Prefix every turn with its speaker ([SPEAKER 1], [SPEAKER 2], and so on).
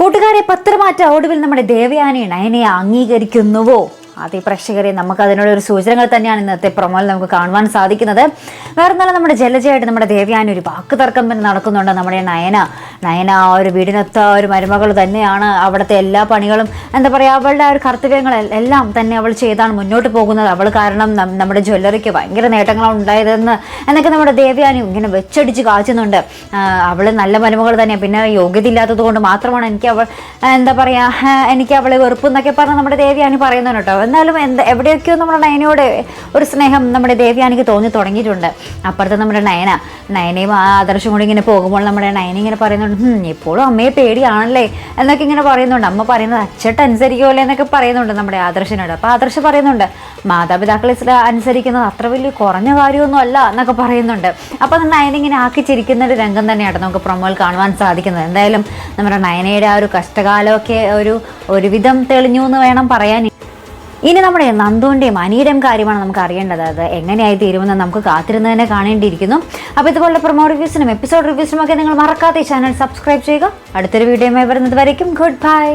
[SPEAKER 1] കൂട്ടുകാരെ പത്രമാറ്റ ഒടുവിൽ നമ്മുടെ ദേവയാനി നയനെ അംഗീകരിക്കുന്നുവോ? അതേ പ്രേക്ഷകരെ നമുക്ക് അതിനുള്ള ഒരു സൂചനകൾ തന്നെയാണ് ഇന്നത്തെ പ്രൊമോയിൽ നമുക്ക് കാണുവാൻ സാധിക്കുന്നത്. വേറെ നമ്മുടെ ജലജയായിട്ട് നമ്മുടെ ദേവയാനി ഒരു വാക്ക് തർക്കം തന്നെ നടക്കുന്നുണ്ട് നമ്മുടെ നയന. നയന ആ ഒരു വീടിനൊത്ത ഒരു മരുമകൾ തന്നെയാണ് അവിടുത്തെ എല്ലാ പണികളും. എന്താ പറയുക അവളുടെ ആ ഒരു കർത്തവ്യങ്ങൾ എല്ലാം തന്നെ അവൾ ചെയ്താണ് മുന്നോട്ട് പോകുന്നത്. അവൾ കാരണം നമ്മുടെ ജ്വല്ലറിക്ക് ഭയങ്കര നേട്ടങ്ങളാണ് ഉണ്ടായതെന്ന് എന്നൊക്കെ നമ്മുടെ ദേവയാനി ഇങ്ങനെ വെച്ചടിച്ച് കാച്ചുന്നുണ്ട്. അവൾ നല്ല മരുമകൾ തന്നെയാണ് പിന്നെ യോഗ്യത ഇല്ലാത്തത് കൊണ്ട് മാത്രമാണ് എനിക്ക് അവൾ എന്താ പറയുക എനിക്ക് അവളെ വെറുപ്പ് എന്നൊക്കെ പറഞ്ഞ് നമ്മുടെ ദേവയാനി പറയുന്നു കേട്ടോ. എന്നാലും എന്താ എവിടെയൊക്കെയോ നമ്മുടെ നയനയോട് ഒരു സ്നേഹം നമ്മുടെ ദേവയാനിക്ക് തോന്നി തുടങ്ങിയിട്ടുണ്ട്. അപ്പുറത്ത് നമ്മുടെ നയന നയനയും ആ ആദർശം കൂടി ഇങ്ങനെ പോകുമ്പോൾ നമ്മുടെ നയന ഇങ്ങനെ പറയുന്നുണ്ട് "ഹും, ഇപ്പോഴും അമ്മയെ പേടിയാണല്ലേ? എന്നൊക്കെ ഇങ്ങനെ പറയുന്നുണ്ട്. അമ്മ പറയുന്നത് അച്ചട്ട് അനുസരിക്കുമല്ലേ എന്നൊക്കെ പറയുന്നുണ്ട് നമ്മുടെ ആദർശനോട്. അപ്പോൾ ആദർശ പറയുന്നുണ്ട് മാതാപിതാക്കളെ സ്ല- അനുസരിക്കുന്നത് അത്ര വലിയ കുറഞ്ഞ കാര്യമൊന്നും അല്ല എന്നൊക്കെ പറയുന്നുണ്ട്. അപ്പോൾ നയനെ ഇങ്ങനെ ആക്കി ചിരിക്കുന്ന ഒരു രംഗം തന്നെയാണ് നമുക്ക് പ്രൊമോയിൽ കാണുവാൻ സാധിക്കുന്നത്. എന്തായാലും നമ്മുടെ നയനയുടെ ആ ഒരു കഷ്ടകാലമൊക്കെ ഒരു ഒരുവിധം തെളിഞ്ഞു എന്ന് വേണം പറയാൻ ഇനി നമ്മുടെ നന്ദുവിന്റെയും അനിയുടെയും കാര്യമാണ് നമുക്ക് അറിയേണ്ടത്. അത് എങ്ങനെയായി തീരുമെന്ന് നമുക്ക് കാത്തിരുന്ന് തന്നെ കാണേണ്ടിയിരിക്കുന്നു. അപ്പോൾ ഇതുപോലുള്ള പ്രൊമോ റിവ്യൂസിനും എപ്പിസോഡ് റിവ്യൂസിനും ഒക്കെ നിങ്ങൾ മറക്കാതെ ചാനൽ സബ്സ്ക്രൈബ് ചെയ്യുക. അടുത്തൊരു വീഡിയോയുമായി വരുന്നത് വരയ്ക്കും. Good bye